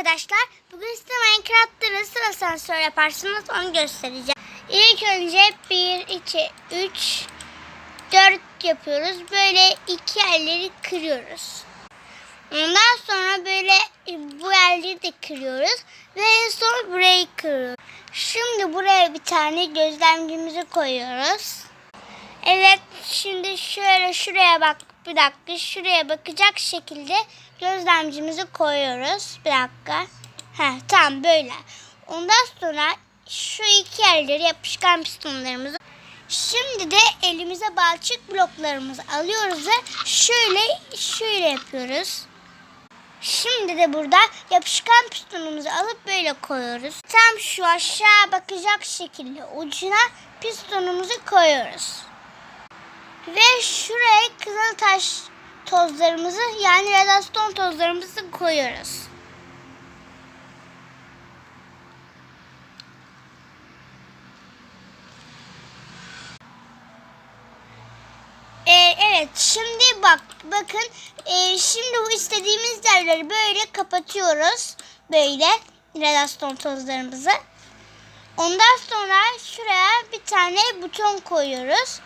arkadaşlar. Bugün size Minecraft'ta nasıl asansör yaparsınız onu göstereceğim. İlk önce 1, 2, 3, 4 yapıyoruz. Böyle iki yerleri kırıyoruz. Ondan sonra böyle e, bu yerleri de kırıyoruz. Ve en son burayı kırıyoruz. Şimdi buraya bir tane gözlemcimizi koyuyoruz. Evet şimdi şöyle şuraya bak bir dakika şuraya bakacak şekilde gözlemcimizi koyuyoruz. Bir dakika. Heh, tamam böyle. Ondan sonra şu iki yerleri yapışkan pistonlarımızı Şimdi de elimize balçık bloklarımızı alıyoruz ve şöyle şöyle yapıyoruz. Şimdi de burada yapışkan pistonumuzu alıp böyle koyuyoruz. Tam şu aşağı bakacak şekilde ucuna pistonumuzu koyuyoruz. Ve şuraya kızıl taş tozlarımızı yani redstone tozlarımızı koyuyoruz. Ee, evet şimdi bak bakın ee, şimdi bu istediğimiz yerleri böyle kapatıyoruz böyle redstone tozlarımızı. Ondan sonra şuraya bir tane buton koyuyoruz.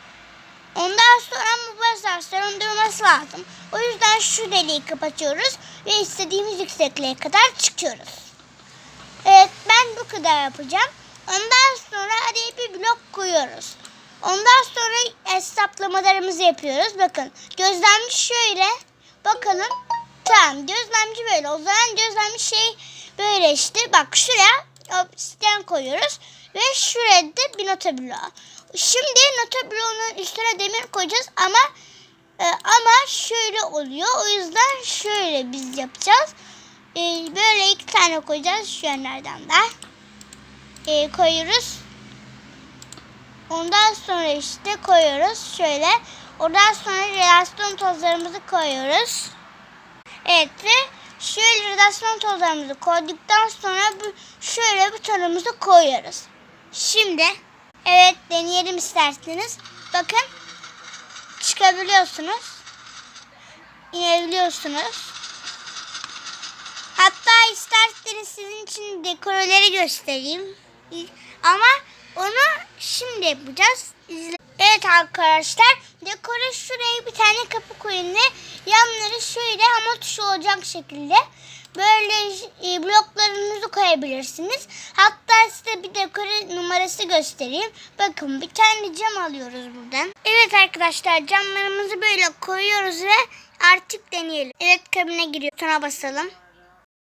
Ondan sonra bu asansörün durması lazım. O yüzden şu deliği kapatıyoruz ve istediğimiz yüksekliğe kadar çıkıyoruz. Evet ben bu kadar yapacağım. Ondan sonra araya bir blok koyuyoruz. Ondan sonra hesaplamalarımızı yapıyoruz. Bakın gözlemci şöyle. Bakalım. Tamam gözlemci böyle. O zaman gözlemci şey böyle işte. Bak şuraya obsidian koyuyoruz. Ve şuraya da bir nota bloğu. Şimdi nota bloğunun üstüne demir koyacağız ama e, ama şöyle oluyor. O yüzden şöyle biz yapacağız. E, böyle iki tane koyacağız şu yönlerden de. E, koyuyoruz. Ondan sonra işte koyuyoruz şöyle. Ondan sonra relasyon tozlarımızı koyuyoruz. Evet ve şöyle relasyon tozlarımızı koyduktan sonra şöyle butonumuzu koyuyoruz. Şimdi evet deneyelim isterseniz. Bakın çıkabiliyorsunuz. İnebiliyorsunuz. Hatta isterseniz sizin için dekoreleri göstereyim. Ama onu şimdi yapacağız. İzle. Evet arkadaşlar dekora şuraya bir tane kapı koyun ve yanları şöyle hamur tuşu olacak şekilde böyle e, bloklarınızı koyabilirsiniz. Hatta size bir dekore numarası göstereyim. Bakın bir tane cam alıyoruz buradan. Evet arkadaşlar camlarımızı böyle koyuyoruz ve artık deneyelim. Evet kabine giriyor. Butona basalım.